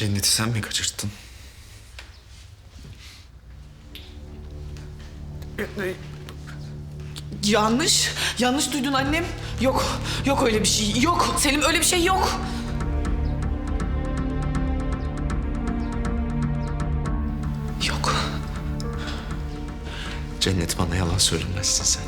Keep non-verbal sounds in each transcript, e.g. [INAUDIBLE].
Cenneti sen mi kaçırttın? Yanlış. Yanlış duydun annem. Yok. Yok öyle bir şey. Yok. Selim öyle bir şey yok. Yok. Cennet bana yalan söylemezsin sen.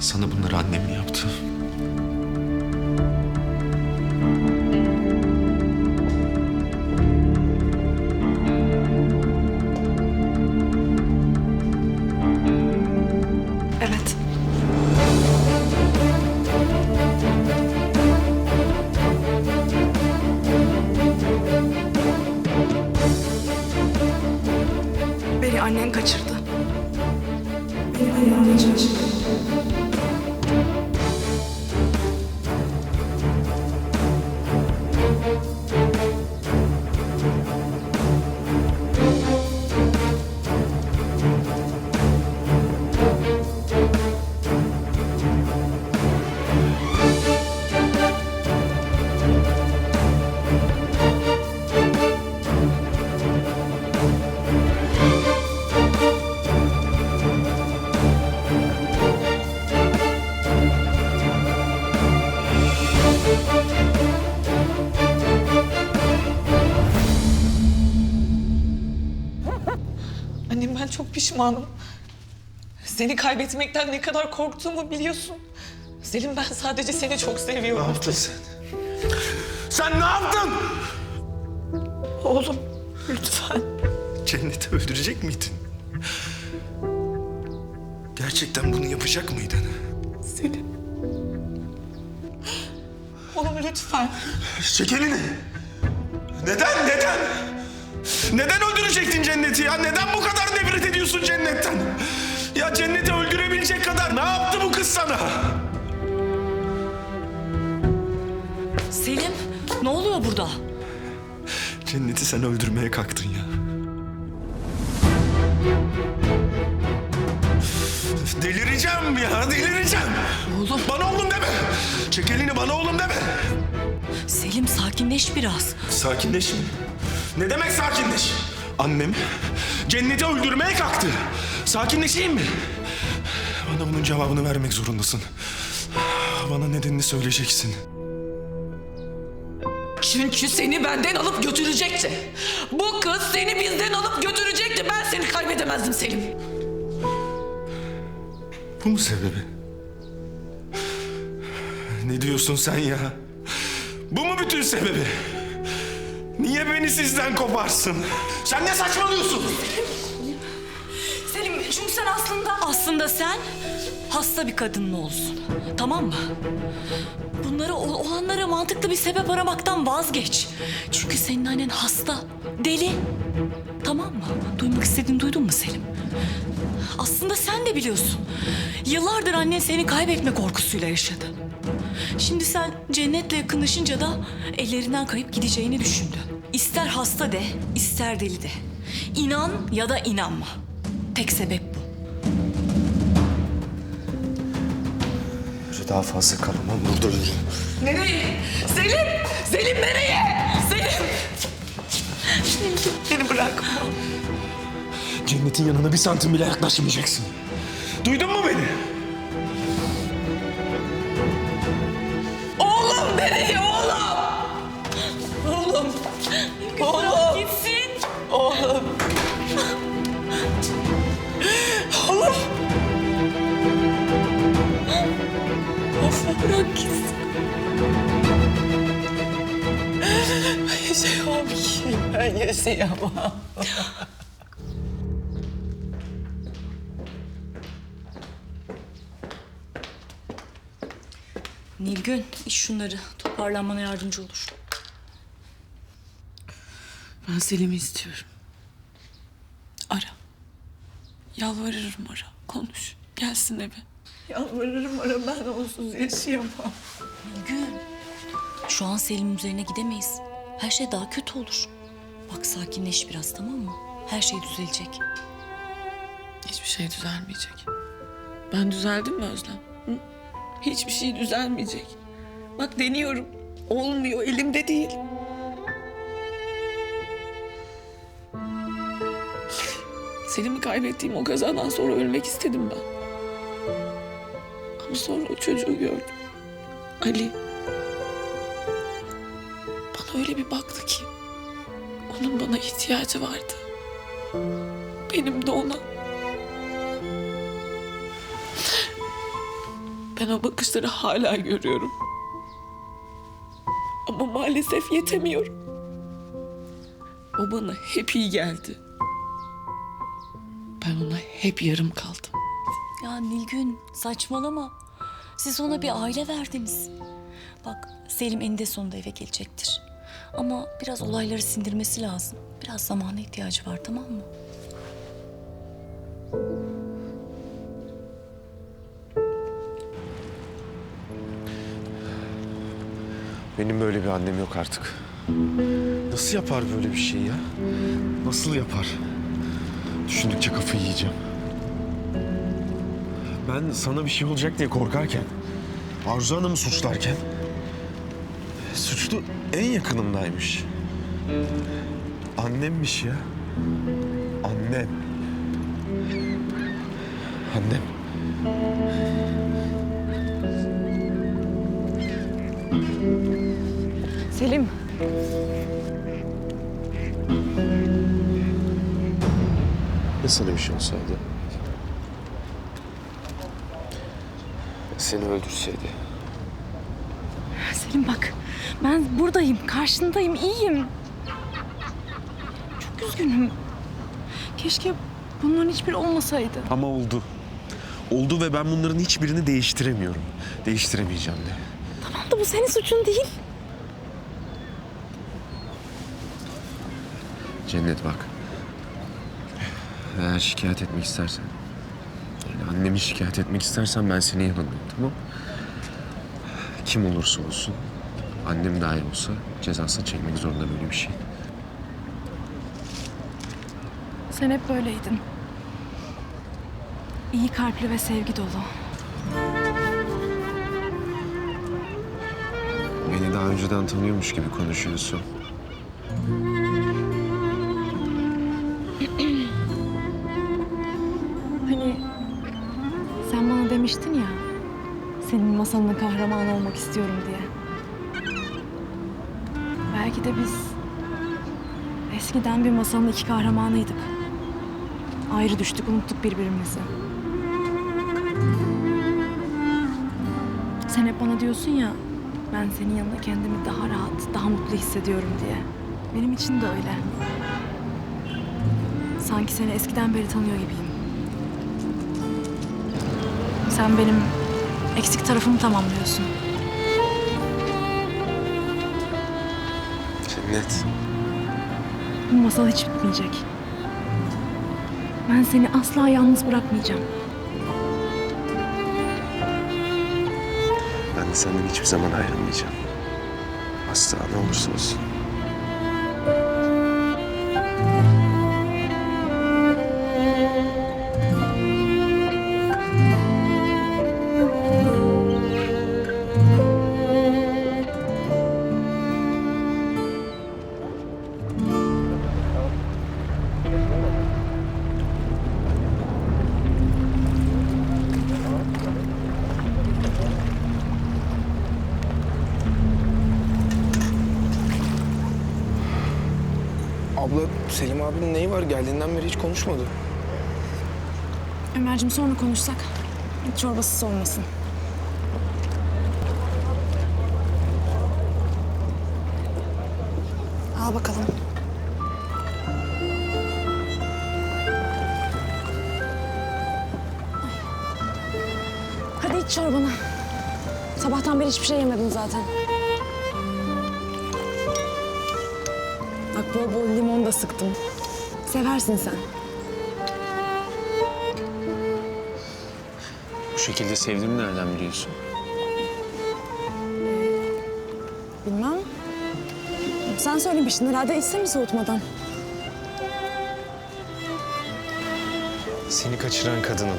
Sana bunları annem mi yaptı? Pişmanım. Seni kaybetmekten ne kadar korktuğumu biliyorsun. Selim ben sadece seni çok seviyorum. yaptın sen? Sen ne yaptın? Oğlum lütfen. Cennet'i öldürecek miydin? Gerçekten bunu yapacak mıydın? Selim. Oğlum lütfen. Çek elini. Neden, neden? Neden öldürecektin Cennet'i ya? Neden bu kadar nefret ediyorsun Cennet'ten? Ya Cennet'i öldürebilecek kadar ne yaptı bu kız sana? Selim, ne oluyor burada? Cennet'i sen öldürmeye kalktın ya. Delireceğim ya, delireceğim. Oğlum. Bana oğlum deme. Çek elini bana oğlum deme. Selim sakinleş biraz. Sakinleş mi? Ne demek sakinleş? Annem Cennet'i öldürmeye kalktı. Sakinleşeyim mi? Bana bunun cevabını vermek zorundasın. Bana nedenini söyleyeceksin. Çünkü seni benden alıp götürecekti. Bu kız seni bizden alıp götürecekti. Ben seni kaybedemezdim Selim. Bu mu sebebi? Ne diyorsun sen ya? Bu mu bütün sebebi? Niye beni sizden koparsın? Sen ne saçmalıyorsun? Selim, çünkü sen aslında... Aslında sen hasta bir kadının oğlusun. Tamam mı? Bunları, ol- olanlara mantıklı bir sebep aramaktan vazgeç. Çünkü senin annen hasta, deli. Tamam mı? Duymak istediğini duydun mu Selim? Aslında sen de biliyorsun. Yıllardır annen seni kaybetme korkusuyla yaşadı. Şimdi sen cennetle yakınlaşınca da ellerinden kayıp gideceğini düşündü. İster hasta de, ister deli de. İnan ya da inanma. Tek sebep bu. Yürü daha fazla kalamam burada yürü. Nereye? Selim! Selim nereye? Selim! Selim beni bırakma. Cennetin yanına bir santim bile yaklaşmayacaksın. Duydun mu beni? Oğlum nereye Bırak gitsin. Ben yaşayamam ki. Ben yaşayamam. Nilgün, iş şunları. Toparlanmana yardımcı olur. Ben Selim'i istiyorum. Ara. Yalvarırım ara. Konuş. Gelsin eve. Yalvarırım ara. Ben onsuz yaşayamam. Nilgün, şu an Selim'in üzerine gidemeyiz. Her şey daha kötü olur. Bak sakinleş biraz tamam mı? Her şey düzelecek. Hiçbir şey düzelmeyecek. Ben düzeldim mi Özlem? Hı? Hiçbir şey düzelmeyecek. Bak deniyorum. Olmuyor, elimde değil. Selim'i kaybettiğim o kazadan sonra ölmek istedim ben. Ama sonra o çocuğu gördüm. Ali. Bana öyle bir baktı ki. Onun bana ihtiyacı vardı. Benim de ona. Ben o bakışları hala görüyorum. Ama maalesef yetemiyorum. O bana hep iyi geldi. Ben ona hep yarım kaldım. Ya Nilgün saçmalama. Siz ona bir aile verdiniz. Bak Selim eninde sonunda eve gelecektir. Ama biraz olayları sindirmesi lazım. Biraz zamana ihtiyacı var tamam mı? Benim böyle bir annem yok artık. Nasıl yapar böyle bir şey ya? Nasıl yapar? Düşündükçe kafayı yiyeceğim. Ben sana bir şey olacak diye korkarken, Arzu Hanım'ı suçlarken... ...suçlu en yakınımdaymış. Annemmiş ya. Annem. Annem. Selim. Ya sana bir şey olsaydı? Seni öldürseydi? Selim bak, ben buradayım, karşındayım, iyiyim. Çok üzgünüm. Keşke bunların hiçbiri olmasaydı. Ama oldu. Oldu ve ben bunların hiçbirini değiştiremiyorum. Değiştiremeyeceğim de. Tamam da bu senin suçun değil. Cennet bak. Eğer şikayet etmek istersen... Annemi şikayet etmek istersen ben senin yanındayım tamam Kim olursa olsun, annem dahi olsa cezasını çekmek zorunda böyle bir şey. Sen hep böyleydin. İyi kalpli ve sevgi dolu. Beni daha önceden tanıyormuş gibi konuşuyorsun. Senin masalının kahramanı olmak istiyorum diye. Belki de biz eskiden bir masalın iki kahramanıydık. Ayrı düştük, unuttuk birbirimizi. Sen hep bana diyorsun ya, ben senin yanında kendimi daha rahat, daha mutlu hissediyorum diye. Benim için de öyle. Sanki seni eskiden beri tanıyor gibiyim. Sen benim eksik tarafımı tamamlıyorsun. Cennet. Bu masal hiç bitmeyecek. Ben seni asla yalnız bırakmayacağım. Ben de senden hiçbir zaman ayrılmayacağım. Asla ne olursa olsun. Abla Selim abinin neyi var? Geldiğinden beri hiç konuşmadı. Ömerciğim sonra konuşsak. Çorbasız olmasın. Al bakalım. Hadi iç çorbanı. Sabahtan beri hiçbir şey yemedin zaten. Bol bol limon da sıktım. Seversin sen. Bu şekilde sevdiğimi nereden biliyorsun? Bilmem. Sen söylemiştin herhalde içse mi soğutmadan? Seni kaçıran kadının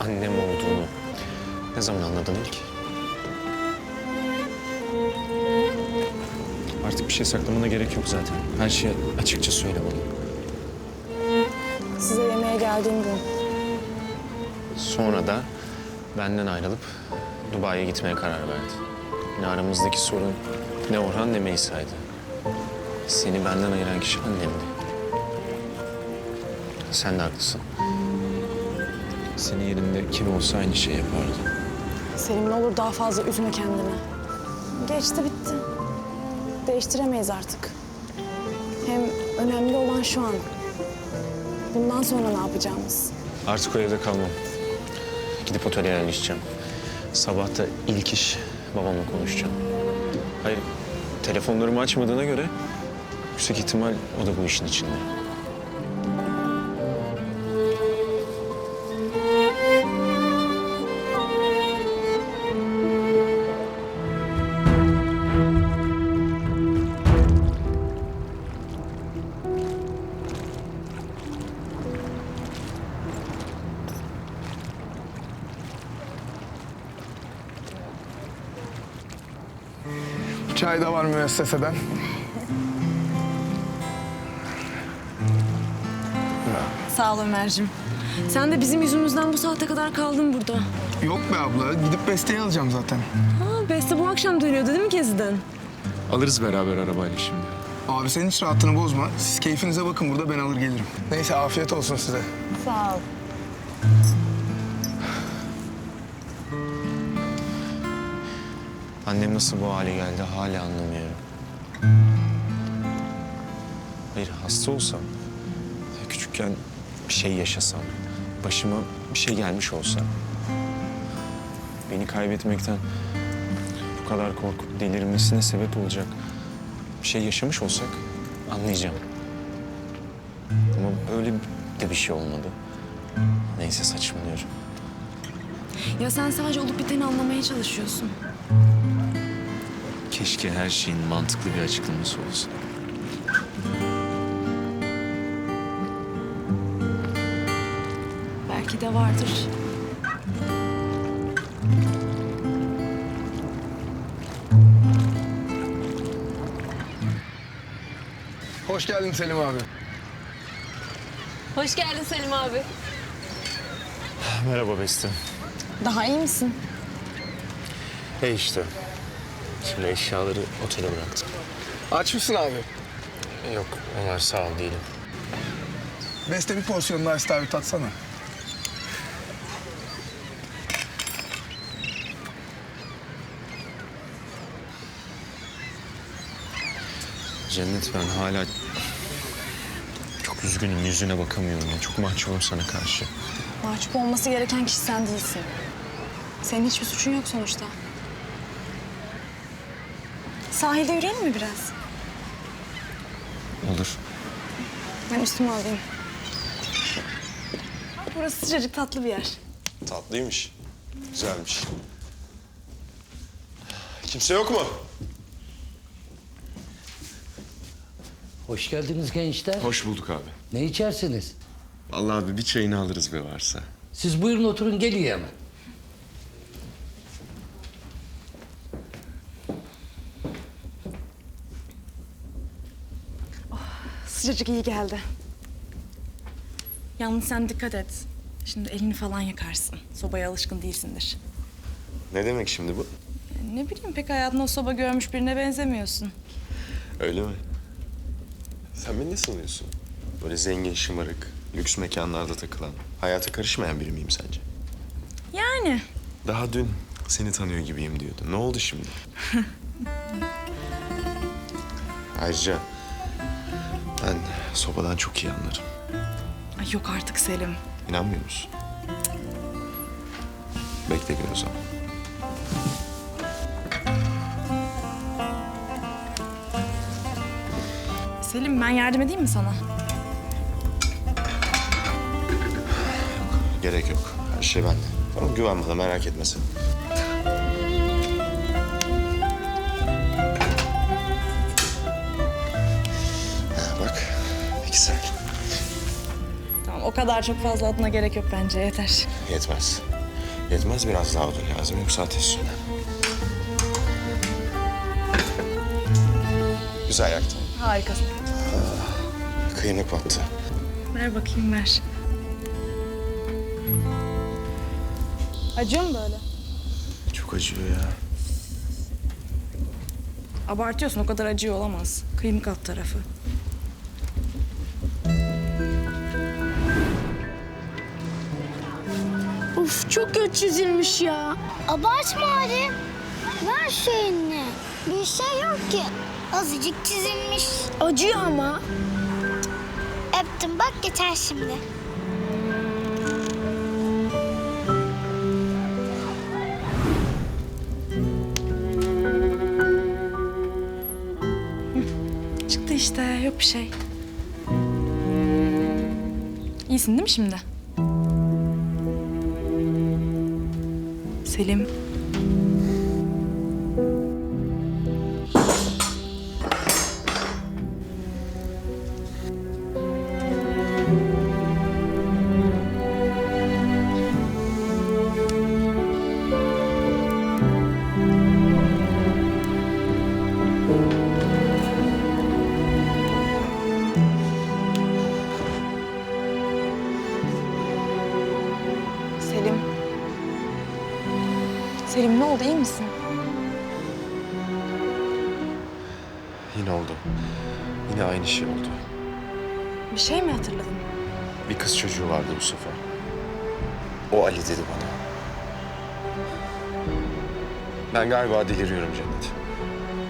annem olduğunu ne zaman anladın ilk? Şey saklamana gerek yok zaten. Her şeyi açıkça söyle bana. Size yemeğe geldiğim gün. Sonra da benden ayrılıp Dubai'ye gitmeye karar verdi. Ne aramızdaki sorun ne Orhan ne Meysa'ydı. Seni benden ayıran kişi annemdi. Sen de haklısın. Senin yerinde kim olsa aynı şey yapardı. Selim ne olur daha fazla üzme kendini. Geçti bitti. Değiştiremeyiz artık. Hem önemli olan şu an. Bundan sonra ne yapacağımız? Artık o evde kalmam. Gidip otele yerleşeceğim. Sabah da ilk iş babamla konuşacağım. Hayır, telefonlarımı açmadığına göre yüksek ihtimal o da bu işin içinde. Çay da var müesseseden. Sağ ol Ömer'cim. Sen de bizim yüzümüzden bu saate kadar kaldın burada. Yok be abla, gidip besteyi alacağım zaten. Ha, Beste bu akşam dönüyordu değil mi Kezi'den? Alırız beraber arabayla şimdi. Abi sen hiç rahatını bozma. Siz keyfinize bakın burada ben alır gelirim. Neyse afiyet olsun size. Sağ ol. Annem nasıl bu hale geldi hala anlamıyorum. Hayır hasta olsam, küçükken bir şey yaşasam, başıma bir şey gelmiş olsa... ...beni kaybetmekten bu kadar korkup delirmesine sebep olacak bir şey yaşamış olsak anlayacağım. Ama böyle de bir şey olmadı. Neyse saçmalıyorum. Ya sen sadece olup biteni anlamaya çalışıyorsun. Keşke her şeyin mantıklı bir açıklaması olsa. Belki de vardır. Hoş geldin Selim abi. Hoş geldin Selim abi. Merhaba Beste. Daha iyi misin? Hey işte. Şimdi eşyaları otele bıraktım. Aç mısın abi? Yok, onlar sağ ol değilim. Beste bir porsiyon daha istavrit atsana. Cennet ben hala çok üzgünüm. Yüzüne bakamıyorum. ya. Çok mahcubum sana karşı. Mahcup olması gereken kişi sen değilsin. Senin hiçbir suçun yok sonuçta. Sahilde yürüyelim mi biraz? Olur. Ben üstümü alayım. Burası sıcacık tatlı bir yer. Tatlıymış. Güzelmiş. Kimse yok mu? Hoş geldiniz gençler. Hoş bulduk abi. Ne içersiniz? Vallahi abi bir çayını alırız be varsa. Siz buyurun oturun geliyor hemen. Sıcacık iyi geldi. Yalnız sen dikkat et. Şimdi elini falan yakarsın. Sobaya alışkın değilsindir. Ne demek şimdi bu? Ne bileyim pek hayatında o soba görmüş birine benzemiyorsun. Öyle mi? Sen beni ne sanıyorsun? Böyle zengin, şımarık, lüks mekanlarda takılan, hayata karışmayan biri miyim sence? Yani Daha dün seni tanıyor gibiyim diyordun. Ne oldu şimdi? [LAUGHS] Ayrıca ben sobadan çok iyi anlarım. Ay yok artık Selim. İnanmıyor musun? Bekle gör o zaman. Selim ben yardım edeyim mi sana? Gerek yok. Her şey bende. Tamam güven bana merak etme sen. güzel. Tamam o kadar çok fazla adına gerek yok bence yeter. Yetmez. Yetmez biraz daha odun lazım yoksa ateş söner. Güzel yaktın. Harikasın. Kıymık battı. Ver bakayım ver. Acıyor mu böyle? Çok acıyor ya. Abartıyorsun o kadar acıyor olamaz. Kıymık alt tarafı. Çok kötü çizilmiş ya. Abartma hadi. Ver şu elini. Bir şey yok ki. Azıcık çizilmiş. Acıyor ama. Öptüm bak geçer şimdi. Çıktı işte yok bir şey. İyisin değil mi şimdi? Selim. Oldu iyi misin? Yine oldu. Yine aynı şey oldu. Bir şey mi hatırladın? Bir kız çocuğu vardı bu sefer. O Ali dedi bana. Ben galiba deliriyorum Cennet.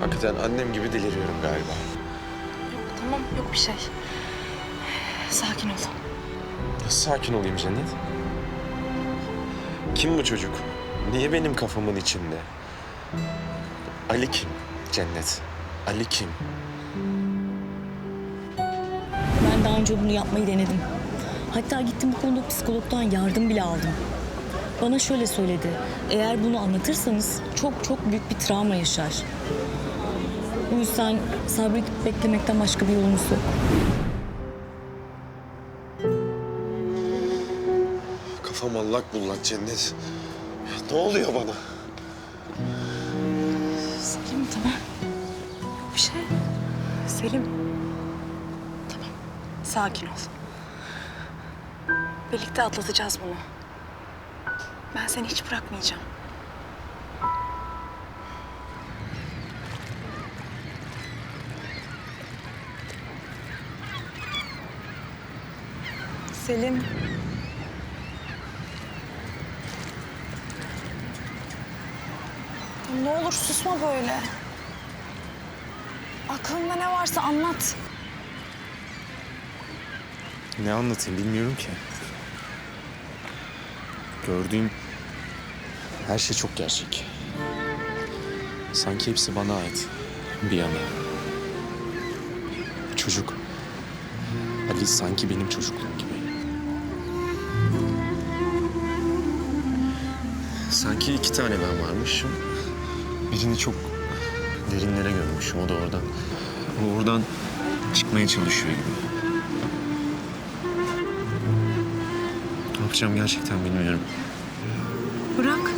Hakikaten annem gibi deliriyorum galiba. Yok tamam yok bir şey. Sakin ol. Nasıl sakin olayım Cennet? Kim bu çocuk? Niye benim kafamın içinde? Ali kim? Cennet. Ali kim? Ben daha önce bunu yapmayı denedim. Hatta gittim bu konuda psikologdan yardım bile aldım. Bana şöyle söyledi. Eğer bunu anlatırsanız çok çok büyük bir travma yaşar. Bu yüzden sabredip beklemekten başka bir yolumuz yok. Kafam allak bullak Cennet. Ne oluyor bana? Selim tamam. Yok bir şey. Selim. Tamam. Sakin ol. Birlikte atlatacağız bunu. Ben seni hiç bırakmayacağım. Selim. Ne olur susma böyle. Aklında ne varsa anlat. Ne anlatayım bilmiyorum ki. Gördüğüm her şey çok gerçek. Sanki hepsi bana ait. Bir yana. Çocuk. Ali sanki benim çocukluğum gibi. Sanki iki tane ben varmışım. Birini çok derinlere gömmüşüm. O da oradan. O oradan çıkmaya çalışıyor gibi. Ne yapacağım gerçekten bilmiyorum. Bırak.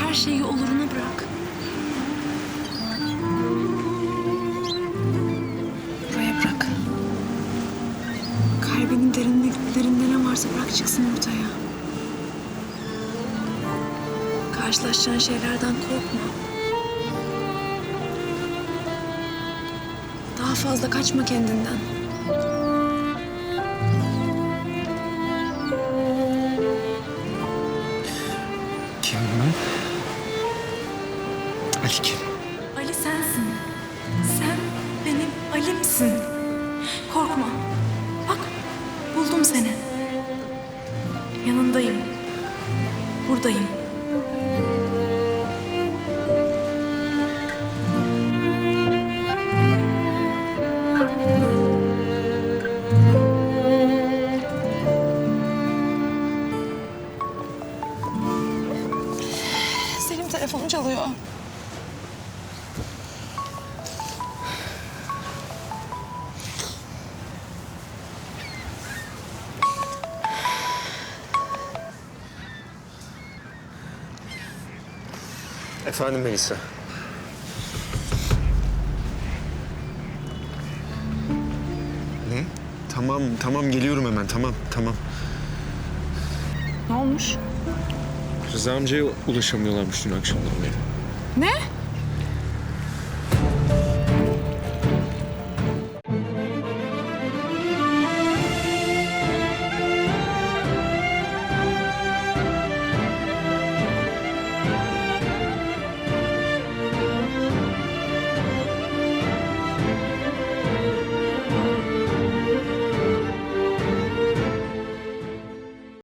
Her şeyi oluruna bırak. Buraya bırak. Kalbinin derinliklerinde ne varsa bırak çıksın ortaya. Karşılaşacağın şeylerden korkma. Daha fazla kaçma kendinden. Kim bu? Ali kim? Ali sensin. Sen benim Ali'msin. Korkma. Bak buldum seni. Yanındayım. Buradayım. Efendim Melisa. Ne? Tamam, tamam geliyorum hemen. Tamam, tamam. Ne olmuş? Rıza amcaya ulaşamıyorlarmış dün akşamdan beri. Ne?